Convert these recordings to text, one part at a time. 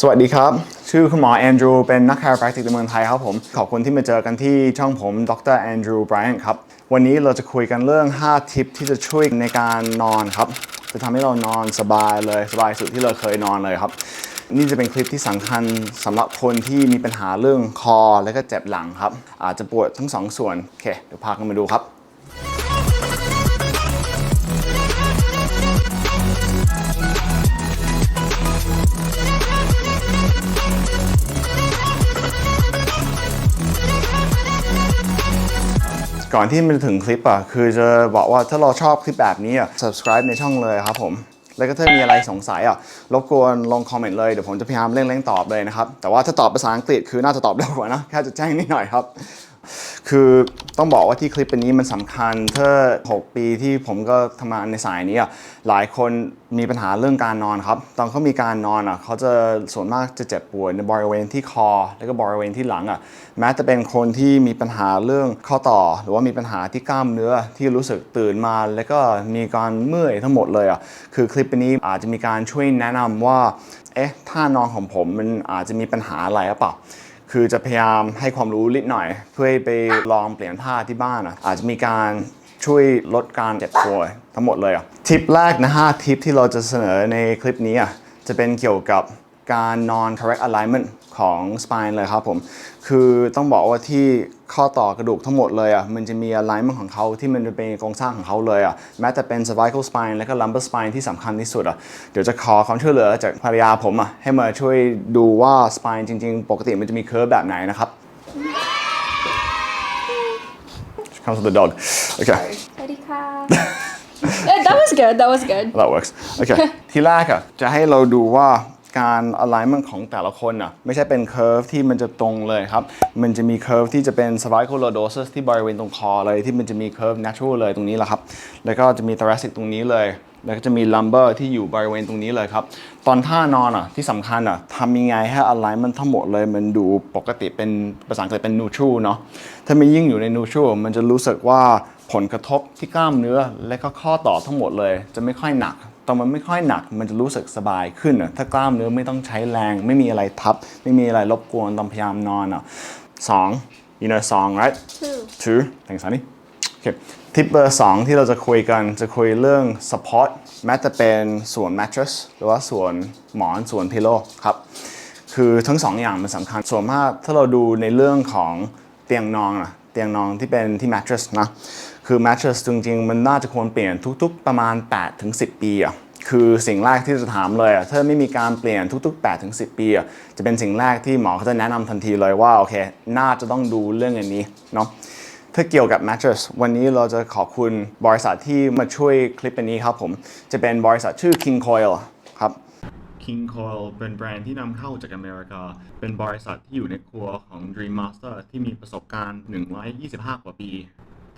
สวัสดีครับ ชื่อคุณหมอแอนดรูเป็นนัก chiropractic ในเมืองไทยครับผม ขอบคุณที่มาเจอกันที่ช่องผมดรแอนดรูไบรอันครับ วันนี้เราจะคุยกันเรื่อง 5 ทิปที่จะช่วยในการนอนครับ จะทำให้เรานอนสบายเลยสบายสุดที่เราเคยนอนเลยครับ นี่จะเป็นคลิปที่สำคัญสำหรับคนที่มีปัญหาเรื่องคอและก็เจ็บหลังครับ อาจจะปวดทั้งสองส่วนโอเคเดี๋ยวพากันมาดูครับ ก่อนที่มันถึงคลิปอะคือจะบอกว่าถ้าเราชอบคลิปแบบนี้อะ subscribe ในช่องเลยครับผมแล้วก็ถ้ามีอะไรสงสัยอะรบกวนลงคอมเมนต์เลย เดี๋ยวผมจะพยายามเร่งๆตอบเลยนะครับ แต่ว่าถ้าตอบภาษาอังกฤษคือน่าจะตอบเร็วกว่านะ แค่จะแจ้งนิดหน่อยครับ คือต้องบอกว่าที่คลิปอันนี้มันสำคัญถ้า6 ปีที่ผมก็ทำงานในสายนี้อะหลายคนมีปัญหาเรื่องการนอนครับ ตอนเขามีการนอนอะเขาจะส่วนมากจะเจ็บปวดในบริเวณที่คอ แล้วก็บริเวณที่หลังอะแม้จะเป็นคนที่มีปัญหาเรื่องข้อต่อ หรือว่ามีปัญหาที่กล้ามเนื้อที่รู้สึกตื่นมา แล้วก็มีการเมื่อยทั้งหมดเลยอะคือคลิปนี้อาจจะมีการช่วยแนะนำว่าเอ๊ะท่านอนของผมมันอาจจะมีปัญหาอะไรหรือเปล่า คือจะพยายามให้ความรู้นิดหน่อย เพื่อไปลองเปลี่ยนผ้าที่บ้านอะอาจจะมีการช่วยลดการเจ็บปวดทั้งหมดเลยอะทิปแรกนะฮะทิปที่เราจะเสนอในคลิปนี้อะจะเป็นเกี่ยวกับการนอน correct alignment ของ spine เลยครับผม คือต้องบอกว่าที่ข้อต่อกระดูกทั้งหมดเลยอะมันจะมี alignment ของเขาที่มันจะเป็นโครงสร้างของเขาเลยอะแม้แต่เป็น cervical spine และก็ lumbar spine ที่สำคัญที่สุดอะเดี๋ยวจะขอความช่วยเหลือจากภรรยาผมอะให้มาช่วยดูว่า spine จริง ๆ ปกติมันจะมี curve แบบไหนนะครับ She comes with the dog okay สวัสดีค่ะ Eh, that was good that was good that works โอเคทีแรกอะจะให้เราดูว่า การ alignment ของแต่ละคนอะไม่ใช่เป็น curve ที่มันจะตรงเลยครับ มันจะมี curve ที่จะเป็น cervical lordosis ที่บริเวณตรงคอเลยที่มันจะมี curve natural เลยตรงนี้แหละครับ แล้วก็จะมี thoracic ตรงนี้เลย แล้วก็จะมี lumbar ที่อยู่บริเวณตรงนี้เลยครับ ตอนท่านอนอะที่สำคัญอะทำยังไงให้ alignment ทั้งหมดเลยมันดูปกติเป็นภาษาอังกฤษเป็น neutral เนาะถ้ามันยิ่งอยู่ใน neutral มันจะรู้สึกว่าผลกระทบที่กล้ามเนื้อและก็ข้อต่อทั้งหมดเลย จะไม่ค่อยหนัก ตอนมันไม่ค่อยหนักมันจะรู้สึกสบายขึ้นอะถ้ากล้ามเนื้อไม่ต้องใช้แรง ไม่มีอะไรทับ ไม่มีอะไรรบกวนตอนพยายามนอนอะสอง you know song right two two thanks honey โอเคทิปเบอร์สองที่เราจะคุยกันจะคุยเรื่อง support แม้แต่เป็นส่วน mattress หรือว่าส่วนหมอนส่วน pillow ครับคือทั้งสองอย่างมันสำคัญส่วนมากถ้าเราดูในเรื่องของเตียงนอนอะ เตียงนอนที่เป็นที่ mattress นะคือ mattress จริงๆ มันน่าจะควรเปลี่ยนทุกๆ ประมาณ 8 ถึง 10 ปีอะคือสิ่งแรกที่จะถามเลยอะถ้าไม่มีการเปลี่ยนทุกๆ8ถึง10 ปีอะจะเป็นสิ่งแรกที่หมอเขาจะแนะนำทันทีเลยว่า โอเค น่าจะต้องดูเรื่องอันนี้เนาะถ้าเกี่ยวกับ mattress วันนี้เราจะขอบคุณบริษัทที่มาช่วยคลิปอันนี้ครับผม จะเป็นบริษัทชื่อ King Coil King Coil เป็นแบรนด์ที่นำเข้าจากอเมริกา เป็นบริษัทที่อยู่ในครัวของ Dream Master ที่มีประสบการณ์ 125 กว่าปี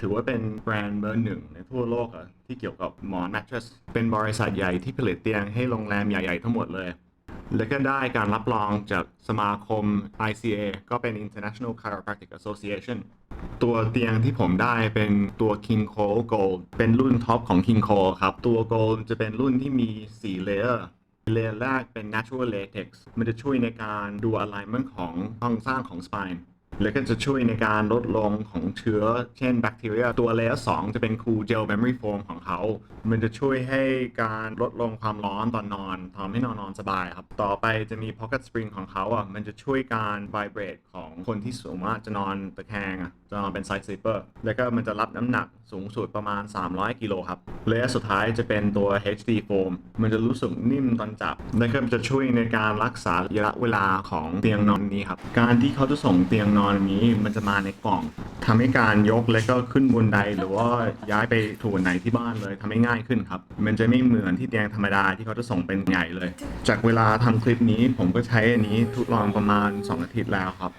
ถือว่าเป็นแบรนด์เบอร์หนึ่งในทั่วโลกอะที่เกี่ยวกับหมอน mattress เป็นบริษัทใหญ่ที่ผลิตเตียงให้โรงแรมใหญ่ ๆ ทั้งหมดเลย และก็ได้การรับรองจากสมาคม ICA ก็เป็น International Chiropractic Association ตัวเตียงที่ผมได้เป็นตัว King Cole Gold เป็นรุ่นท็อปของ King Cole ครับ ตัว Gold จะเป็นรุ่นที่มี 4 เลเยอร์ เลเยอร์แรกเป็น natural latex มันจะช่วยในการดู alignment ของโครงสร้างของ spine แล้วก็จะช่วยในการลดลงของเชื้อ เช่นแบคทีเรียตัวเลเยอร์2จะเป็น cool gel memory foam ของเขา มันจะช่วยให้การลดลงความร้อนตอนนอนทำให้นอนนอนสบายครับ ต่อไปจะมี pocket spring ของเขาอะ มันจะช่วยการ vibrate ของคนที่สูงมากจะนอนตะแคงอะ จะนอนเป็น side sleeper แล้วก็มันจะรับน้ำหนักสูงสุดประมาณ 300 กิโลครับ เลเยอร์สุดท้ายจะเป็นตัว HD foam มันจะรู้สึกนิ่มตอนจับ แล้วก็จะช่วยในการรักษาระยะเวลาของเตียงนอนนี้ครับ การที่เขาจะส่งเตียงนอนนี้มันจะมาในกล่องทำให้การยกแล้วก็ขึ้นบนไดหรือว่าย้ายไปถูไหนที่บ้านเลยทำให้ง่ายขึ้นครับ มันจะไม่เหมือนที่เตียงธรรมดาที่เขาจะส่งเป็นใหญ่เลย จากเวลาทำคลิปนี้ผมก็ใช้อันนี้ทดลองประมาณ 2 อาทิตย์แล้วครับ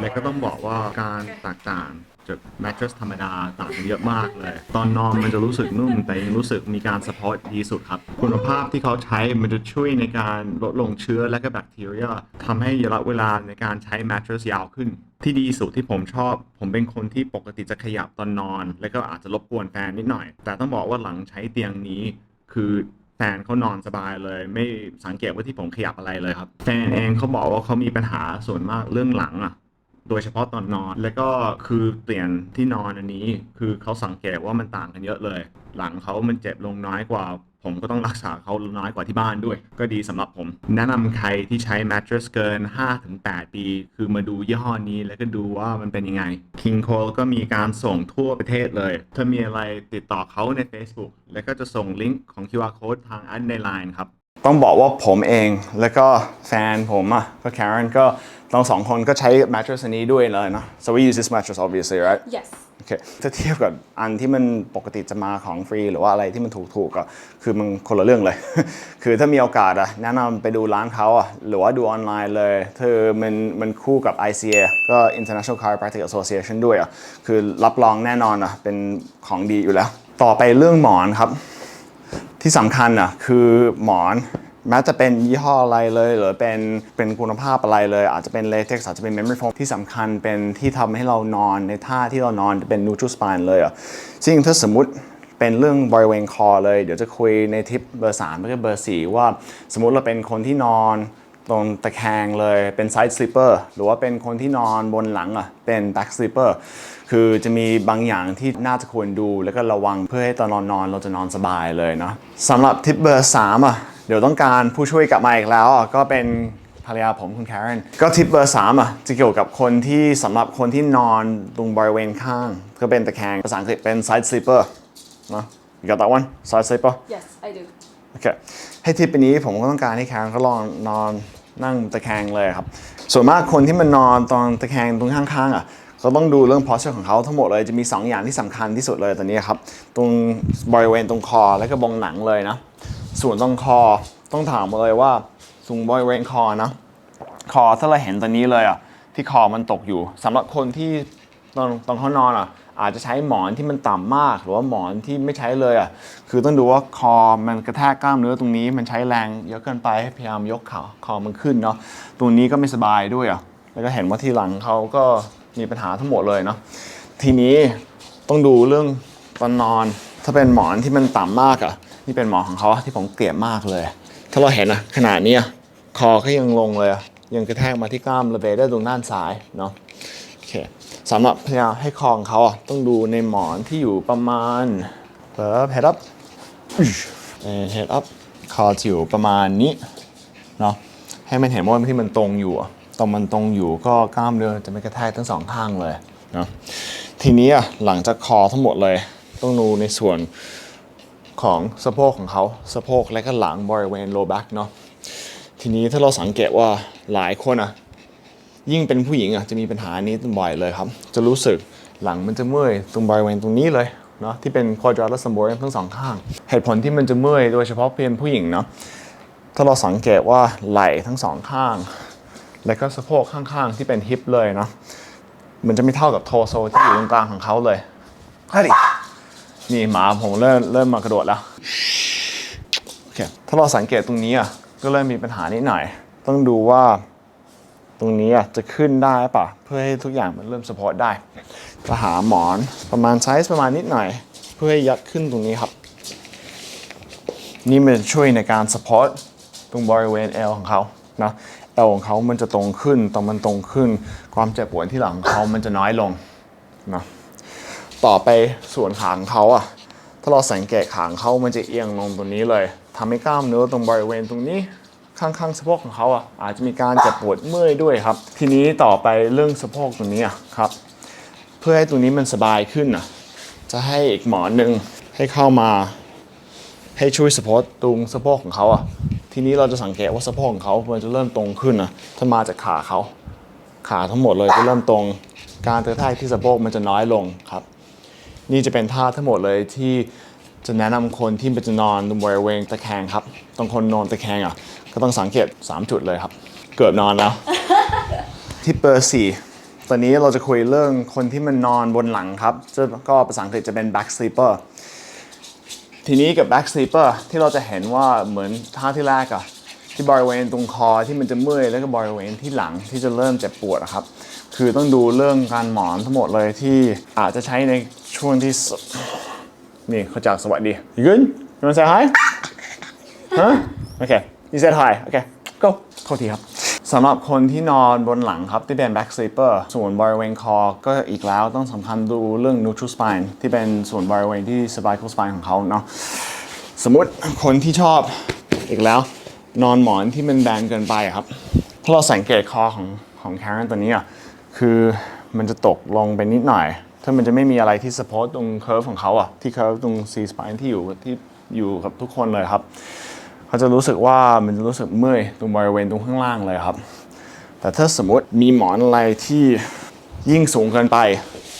และก็ต้องบอกว่าการแตกต่างจากแมทริสธรรมดาต่างกันเยอะมากเลย ตอนนอนมันจะรู้สึกนุ่ม แต่ยังรู้สึกมีการสปอร์ตดีสุดครับ คุณภาพที่เขาใช้มันจะช่วยในการลดลงเชื้อและก็แบคทีเรียทำให้ระยะเวลาในการใช้แมทริสยาวขึ้น ที่ดีสุดที่ผมชอบ ผมเป็นคนที่ปกติจะขยับตอนนอน และก็อาจจะรบกวนแฟนนิดหน่อย แต่ต้องบอกว่าหลังใช้เตียงนี้ คือแฟนเขานอนสบายเลย ไม่สังเกตว่าที่ผมขยับอะไรเลยครับแฟนเองเขาบอกว่าเขามีปัญหาส่วนมากเรื่องหลังอะโดยเฉพาะตอนนอน แล้วก็คือเปลี่ยนที่นอนอันนี้ คือเขาสังเกตว่ามันต่างกันเยอะเลย หลังเขามันเจ็บลงน้อยกว่า ผมก็ต้องรักษาเขาน้อยกว่าที่บ้านด้วย ก็ดีสำหรับผม แนะนำใครที่ใช้ mattress เกิน 5-8 ปี คือมาดูยี่ห้อนี้แล้วก็ดูว่ามันเป็นยังไง King Cole ก็มีการส่งทั่วประเทศเลย ถ้ามีอะไรติดต่อเขาใน Facebook แล้วก็จะส่งลิงก์ของ QR code ทางอันใน Line ครับ ต้องบอกว่าผมเองแล้วก็แฟนผมอะก็ Karen ก็เราสองคนก็ใช้ mattress อันนี้ด้วยเลยเนาะ so we use this mattress obviously right Yes. โอเคถ้าเทียบกับอันที่มันปกติจะมาของฟรี หรือว่าอะไรที่มันถูกๆก็คือมันคนละเรื่องเลย คือถ้ามีโอกาสอะแนะนำไปดูร้านเขาอะหรือว่าดูออนไลน์เลยเธอมันมันคู่กับ ICA ก็ International Chiropractic Association ด้วยอะคือรับรองแน่นอนอะเป็นของดีอยู่แล้ว ต่อไปเรื่องหมอนครับ ที่สำคัญอะคือหมอน แม้จะเป็นยี่ห้ออะไรเลย หรือเป็นเป็นคุณภาพอะไรเลย อาจจะเป็นเลเท็กซ์อาจจะเป็นเมมโมรี่โฟมที่สำคัญเป็นที่ทำให้เรานอนในท่าที่เรานอนจะเป็นนูทรูสปายเลยอะซึ่งถ้าสมมติเป็นเรื่องบริเวณคอเลย เดี๋ยวจะคุยในทิปเบอร์3แล้วก็เบอร์4ว่าสมมุติเราเป็นคนที่นอนตรงตะแคงเลยเป็นไซด์สลิปเปอร์หรือว่าเป็นคนที่นอนบนหลังอะเป็นแบ็กสลิปเปอร์คือจะมีบางอย่างที่น่าจะควรดูแล้วก็ระวังเพื่อให้ตอนนอนนอนเราจะนอนสบายเลยเนาะสำหรับทิปเบอร์3อะ เดี๋ยวต้องการผู้ช่วยกลับมาอีกแล้วอะก็เป็นภรรยาผมคุณแคเรนก็ทิปเบอร์3อะจะเกี่ยวกับคนที่สำหรับคนที่นอนตรงบริเวณข้าง ก็เป็นตะแคงภาษาอังกฤษเป็นไซด์สลิปเปอร์เนาะ you got that one side sleeper Yes, I do. โอเคให้ทิปอันนี้ผมก็ต้องการให้แคร์เขาลองนอนนั่งตะแคงเลยครับ ส่วนมากคนที่มันนอนตอนตะแคงตรงข้างๆอะเขาต้องดูเรื่อง posture ของเขาทั้งหมดเลยจะมี 2 อย่างที่สำคัญที่สุดเลยตอนนี้ครับ ตรงบริเวณตรงคอและก็บงหนังเลยนะ ส่วนตรงคอต้องถามมาเลยว่าตรงบริเวณคอนะ คอถ้าเราเห็นตอนนี้เลยอะที่คอมันตกอยู่สำหรับคนที่ตอนตอนเขานอนอะ อาจจะใช้หมอนที่มันต่ำมาก หรือว่าหมอนที่ไม่ใช้เลยอะคือต้องดูว่าคอมันกระแทกกล้ามเนื้อตรงนี้มันใช้แรงเยอะเกินไปพยายามยกขาคอมันขึ้นเนาะตรงนี้ก็ไม่สบายด้วยอะแล้วก็เห็นว่าที่หลังเขาก็มีปัญหาทั้งหมดเลยเนาะทีนี้ต้องดูเรื่องตอนนอน ถ้าเป็นหมอนที่มันต่ำมากอะ นี่เป็นหมอนของเขาที่ผมเกลียดมากเลย ถ้าเราเห็นอะขนาดเนี้ยคอก็ยังลงเลยอะยังกระแทกมาที่กล้ามระเบได้ตรงด้านซ้ายเนาะโอเคสำหรับพยายามให้คอของเขาอะต้องดูในหมอนที่อยู่ประมาณเปิด head up เอ่อ head up คอจะอยู่ประมาณนี้เนาะให้มันเห็นว่าที่มันตรงอยู่อะตรงมันตรงอยู่ก็กล้ามเนื้อจะไม่กระแทกทั้งสองข้างเลยเนาะทีนี้อะหลังจากคอทั้งหมดเลย ต้องดูในส่วน ของสะโพกของเขาสะโพกและก็หลังบริเวณ low back เนาะทีนี้ถ้าเราสังเกตว่าหลายคนอะยิ่งเป็นผู้หญิงอะจะมีปัญหานี้บ่อยเลยครับ จะรู้สึกหลังมันจะเมื่อยตรงบริเวณตรงนี้เลยเนาะที่เป็น quadratus lumborum ทั้งสองข้าง เหตุผลที่มันจะเมื่อยโดยเฉพาะเป็นผู้หญิงเนาะถ้าเราสังเกตว่าไหล่ทั้งสองข้าง และก็สะโพกข้างๆที่เป็นฮิปเลยเนาะมันจะไม่เท่ากับโทโซที่อยู่ตรงกลางของเขาเลยฮดิ นี่หมาผมเริ่มเริ่มมากระโดดแล้วโอเคถ้าเราสังเกตตรงนี้อะก็เริ่มมีปัญหานิดหน่อย ต้องดูว่าตรงนี้อะจะขึ้นได้ปะเพื่อให้ทุกอย่างมันเริ่มสปอร์ตได้จะหาหมอนประมาณไซส์ประมาณนิดหน่อย เพื่อให้ยัดขึ้นตรงนี้ครับ นี่มันจะช่วยในการสปอร์ตตรงบริเวณเอวของเขานะเอวของเขามันจะตรงขึ้นตรงมันตรงขึ้น ความเจ็บปวดที่หลังเขามันจะน้อยลงนะ ต่อไปส่วนขาของเขาอะถ้าเราสังเกตขางเขามันจะเอียงลงตรงนี้เลยทำให้กล้ามเนื้อตรงบริเวณตรงนี้ข้างๆสะโพกของเขาอะอาจจะมีการเจ็บปวดเมื่อยด้วยครับ ทีนี้ต่อไปเรื่องสะโพกตรงนี้อะครับ เพื่อให้ตรงนี้มันสบายขึ้นอะจะให้อีกหมอนหนึ่งให้เข้ามาให้ช่วยสปอร์ตตรงสะโพกของเขาอะทีนี้เราจะสังเกตว่าสะโพกของเขามันจะเริ่มตรงขึ้นอะถ้ามาจากขาเขา ขาทั้งหมดเลยจะเริ่มตรง การกระแทกที่สะโพกมันจะน้อยลงครับ นี่จะเป็นท่าทั้งหมดเลยที่จะแนะนำคนที่จะนอนบริเวณตะแคงครับตรงคนนอนตะแคงอะ ก็ต้องสังเกต 3 จุดเลยครับ เกือบนอนแล้ว ที่เบอร์สี่ตอนนี้เราจะคุยเรื่องคนที่มันนอนบนหลังครับจะก็ภาษาอังกฤษจะเป็น back sleeper ทีนี้กับ back sleeper ที่เราจะเห็นว่าเหมือนท่าที่แรกอะที่บริเวณตรงคอที่มันจะเมื่อยแล้วก็บริเวณที่หลังที่จะเริ่มเจ็บปวดครับ คือต้องดูเรื่องการหมอนทั้งหมดเลยที่อาจจะใช้ใน ช่วงที่สนี่เขาจากสวัสดี you good you wanna say hi ฮะโอเค you said hi โอเค go โทษทีครับสำหรับคนที่นอนบนหลังครับที่เป็น back sleeper ส่วนบริเวณคอ ก็อีกแล้วต้องสำคัญดูเรื่อง neutral spine ที่เป็นส่วนบริเวณที่ cervical spine ของเขาเนาะสมมติคนที่ชอบอีกแล้ว นอนหมอนที่มันแบนเกินไปอะครับถ้าเราสังเกตคอของของแค r ร n ตัวนี้อะคือมันจะตกลงไปนิดหน่อย ถ้ามันจะไม่มีอะไรที่ support ตรง curve ของเขาอะที่ curve ตรง C spine ที่อยู่ที่อยู่กับทุกคนเลยครับ เขาจะรู้สึกว่ามันจะรู้สึกเมื่อยตรงบริเวณตรงข้างล่างเลยครับ แต่ถ้าสมมติมีหมอนอะไรที่ยิ่งสูงเกินไป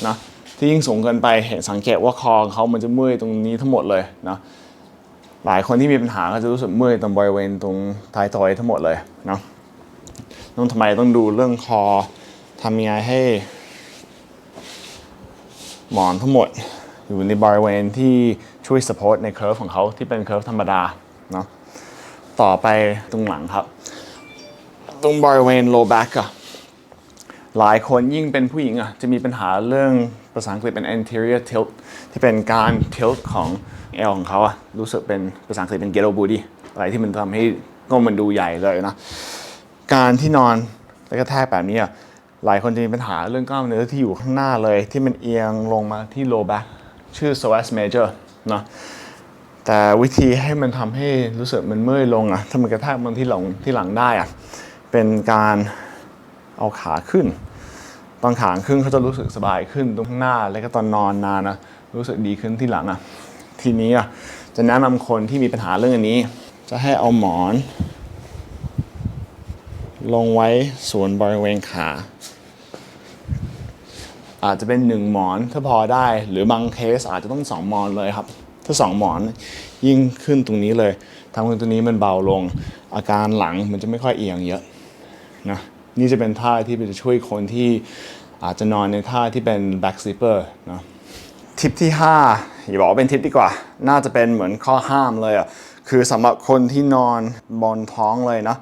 นะที่ยิ่งสูงเกินไปเห็นสังเกตว่าคอเขามันจะเมื่อยตรงนี้ทั้งหมดเลยนะหลายคนที่มีปัญหาก็จะรู้สึกเมื่อยตรงบริเวณตรงท้ายทอยทั้งหมดเลยเนาะต้องทำไมต้องดูเรื่องคอทำยังไงให้ หมอนทั้งหมดอยู่ในบริเวณที่ช่วย support ใน curve ของเขาที่เป็น curve ธรรมดาเนาะต่อไปตรงหลังครับ ตรงบริเวณ low back อะหลายคนยิ่งเป็นผู้หญิงอะจะมีปัญหาเรื่องภาษาอังกฤษเป็น anterior tilt ที่เป็นการ tilt ของเอวของเขาอะรู้สึกเป็นภาษาอังกฤษเป็น ghetto booty อะไรที่มันทำให้ก็มันดูใหญ่เลยนะ การที่นอนแล้วก็แทกแบบนี้อะ หลายคนจะมีปัญหาเรื่องกล้ามเนื้อที่อยู่ข้างหน้าเลย ที่มันเอียงลงมาที่ low back ชื่อ psoas major เนาะแต่วิธีให้มันทำให้รู้สึกมันเมื่อยลงอะถ้ามันกระแทกมันที่หลังที่หลังได้อะเป็นการเอาขาขึ้น ตอนขาขึ้นเขาจะรู้สึกสบายขึ้นตรงข้างหน้า แล้วก็ตอนนอนนานนะรู้สึกดีขึ้นที่หลังอะทีนี้อะจะแนะนำคนที่มีปัญหาเรื่องอันนี้ จะให้เอาหมอน ลงไว้ส่วนบริเวณขา อาจจะเป็นหนึ่งหมอนถ้าพอได้ หรือบางเคสอาจจะต้องสองหมอนเลยครับ ถ้าสองหมอนยิ่งขึ้นตรงนี้เลยทำให้ตรงนี้มันเบาลง อาการหลังมันจะไม่ค่อยเอียงเยอะนะนี่จะเป็นท่าที่จะช่วยคนที่อาจจะนอนในท่าที่เป็น back sleeper นะทิปที่ 5 อย่าบอกว่าเป็นทิปดีกว่า น่าจะเป็นเหมือนข้อห้ามเลยอะคือสำหรับคนที่นอนบนท้องเลยนะ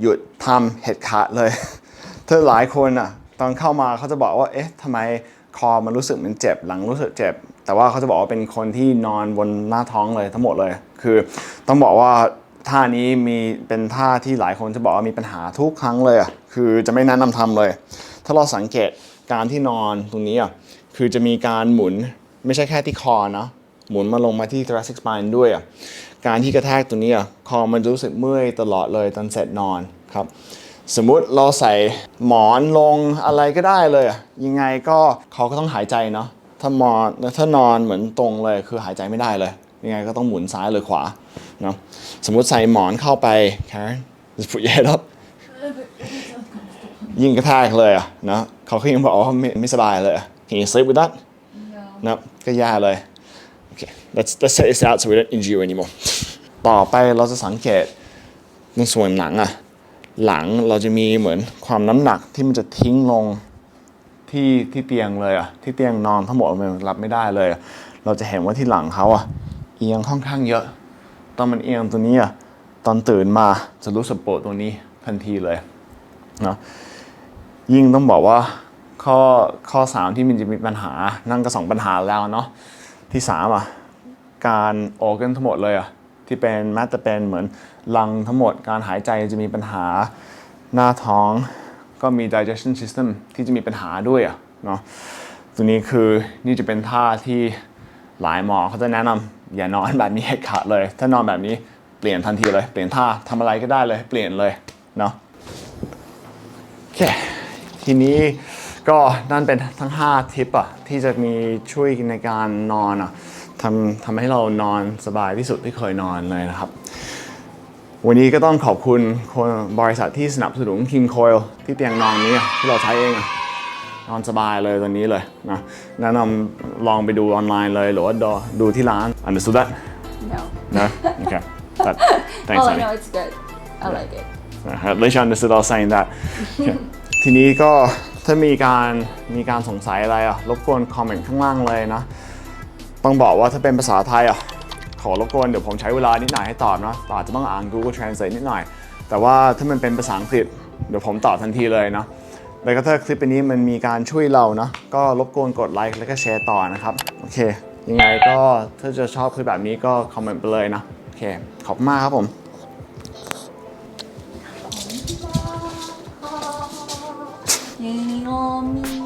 หยุดทำเห็ดขาดเลย ถ้าหลายคนอะ ตอนเข้ามาเขาจะบอกว่าเอ๊ะทำไมคอมันรู้สึกเหมันเจ็บหลังรู้สึกเจ็บ แต่ว่าเขาจะบอกว่าเป็นคนที่นอนบนหน้าท้องเลยทั้งหมดเลย คือต้องบอกว่าท่านี้มีเป็นท่าที่หลายคนจะบอกว่ามีปัญหาทุกครั้งเลยอะคือจะไม่แนะนำทำเลย ถ้าเราสังเกตการที่นอนตรงนี้อะคือจะมีการหมุนไม่ใช่แค่ที่คอนะหมุนมาลงมาที่ thoracic spine ด้วยอะการที่กระแทกตรงนี้อะคอมันรู้สึกเมื่อยตลอดเลยตอนเสร็จนอนครับ สมมุติเราใส่หมอนลงอะไรก็ได้เลยอะยังไงก็เขาก็ต้องหายใจเนาะถ้ามอนถ้านอนเหมือนตรงเลยคือหายใจไม่ได้เลย ยังไงก็ต้องหมุนซ้ายหรือขวาเนาะสมมุติใส่หมอนเข้าไป Karen just put your head up ยิ่งกระแทกเลยอะเนาะเขาก็ยังบอกว่าไม่ไม่สบายเลยอะ Can you sleep with that เนาะก็แย่เลยโอเค let's let's set this out so we don't injure you anymore ต่อไปเราจะสังเกตตรงส่วนหลังอะ หลังเราจะมีเหมือนความน้ำหนักที่มันจะทิ้งลงที่ที่เตียงเลยอะที่เตียงนอนทั้งหมดมันรับไม่ได้เลย เราจะเห็นว่าที่หลังเขาอะเอียงค่อนข้างเยอะ ตอนมันเอียงตัวนี้อะตอนตื่นมาจะรู้สึกปวดตรงนี้ทันทีเลยเนะยิ่งต้องบอกว่าข้อข้อสามที่มันจะมีปัญหานั่นก็สองปัญหาแล้วเนาะที่สามอะการออแกนทั้งหมดเลยอะ ที่เป็นแม้แต่เป็นเหมือนลังทั้งหมด การหายใจจะมีปัญหาหน้าท้อง ก็มี digestion system ที่จะมีปัญหาด้วยอะเนาะตัวนี้คือนี่จะเป็นท่าที่หลายหมอเขาจะแนะนำอย่านอนแบบนี้ขาดเลย ถ้านอนแบบนี้เปลี่ยนทันทีเลย เปลี่ยนท่าทำอะไรก็ได้เลย เปลี่ยนเลยเนาะโอเคทีนี้ก็นั่นเป็นทั้ง 5 ทิปอะที่จะมีช่วยในการนอนอะ ทำทำให้เรานอนสบายที่สุดที่เคยนอนเลยนะครับ วันนี้ก็ต้องขอบคุณคนบริษัทที่สนับสนุน King Coil ที่เตียงนอนนี้อะที่เราใช้เองอะนอนสบายเลยตัวนี้เลยนะแนะนำลองไปดูออนไลน์เลยหรือว่าดูดูที่ร้าน understood that No. นะโอเค But thanks All I honey know it's good. I like it. At least you understood I was saying that โอเคทีนี้ก็ถ้ามีการมีการสงสัยอะไรอะรบกวนคอมเมนต์ข้างล่างเลยนะ ต้องบอกว่าถ้าเป็นภาษาไทยอะ ขอรบกวนเดี๋ยวผมใช้เวลานิดหน่อยให้ตอบนะอาจจะต้องอ่าน Google Translate นิดหน่อย แต่ว่าถ้ามันเป็นภาษาอังกฤษ เดี๋ยวผมตอบทันทีเลยนะแล้วก็ถ้าคลิปนี้มันมีการช่วยเรานะก็รบกวนกดไลค์แล้วก็แชร์ต่อนะครับ โอเค ยังไงก็ถ้าจะชอบคลิปแบบนี้ก็คอมเมนต์ไปเลยนะ โอเค ขอบมากครับผม你若明。